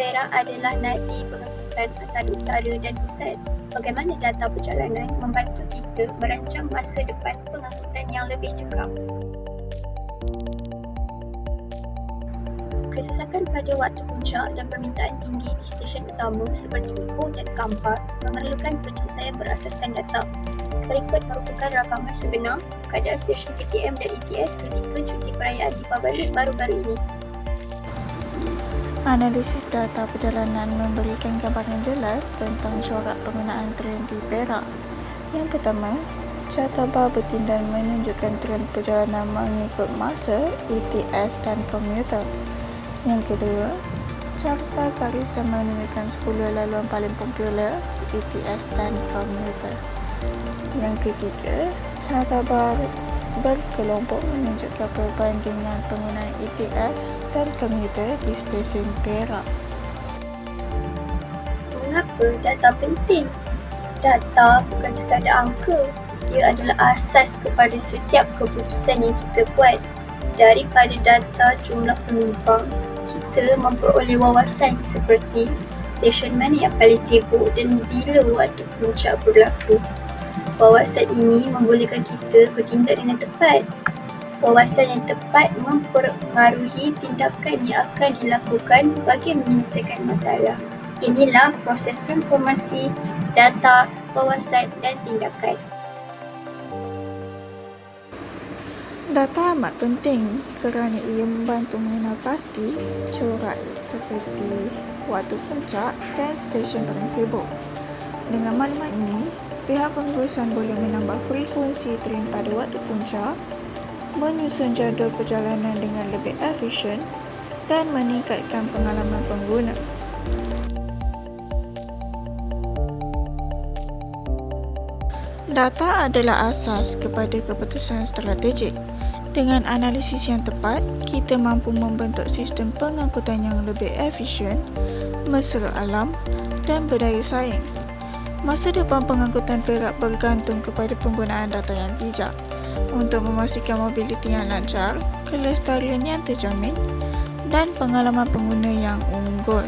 Perak adalah nadi pengangkutan antara utara dan pusat. Bagaimana data perjalanan membantu kita merancang masa depan pengangkutan yang lebih cekap? Kesesakan pada waktu puncak dan permintaan tinggi di stesen utama seperti Ipoh dan Kampar memerlukan penyelesaian berasaskan data. Berikut merupakan rakaman sebenar keadaan stesen KTM dan ETS ketika cuti perayaan Deepavali baru-baru ini. Analisis data perjalanan memberikan gambaran jelas tentang corak penggunaan tren di Perak. Yang pertama, carta bar bertindan menunjukkan tren perjalanan mengikut masa, ETS dan komuter. Yang kedua, carta garisan menunjukkan 10 laluan paling popular, ETS dan komuter. Yang ketiga, carta bar berkelompok menunjukkan perbandingan penggunaan ETS dan komuter di stesen Perak. Mengapa data penting? Data bukan sekadar angka. Ia adalah asas kepada setiap keputusan yang kita buat. Daripada data jumlah penumpang, kita memperoleh wawasan seperti stesen mana yang paling sibuk dan bila waktu puncak berlaku. Wawasan ini membolehkan kita bertindak dengan tepat. Wawasan yang tepat mempengaruhi tindakan yang akan dilakukan bagi menyelesaikan masalah. Inilah proses transformasi data, wawasan dan tindakan. Data amat penting kerana ia membantu mengenal pasti corak seperti waktu puncak dan stesen paling sibuk. Dengan maklumat ini, pihak pengurusan boleh menambah frekuensi tren pada waktu puncak, menyusun jadual perjalanan dengan lebih efisien dan meningkatkan pengalaman pengguna. Data adalah asas kepada keputusan strategik. Dengan analisis yang tepat, kita mampu membentuk sistem pengangkutan yang lebih efisien, mesra alam dan berdaya saing. Masa depan pengangkutan Perak bergantung kepada penggunaan data yang bijak untuk memastikan mobiliti yang lancar, kelestarian yang terjamin dan pengalaman pengguna yang unggul.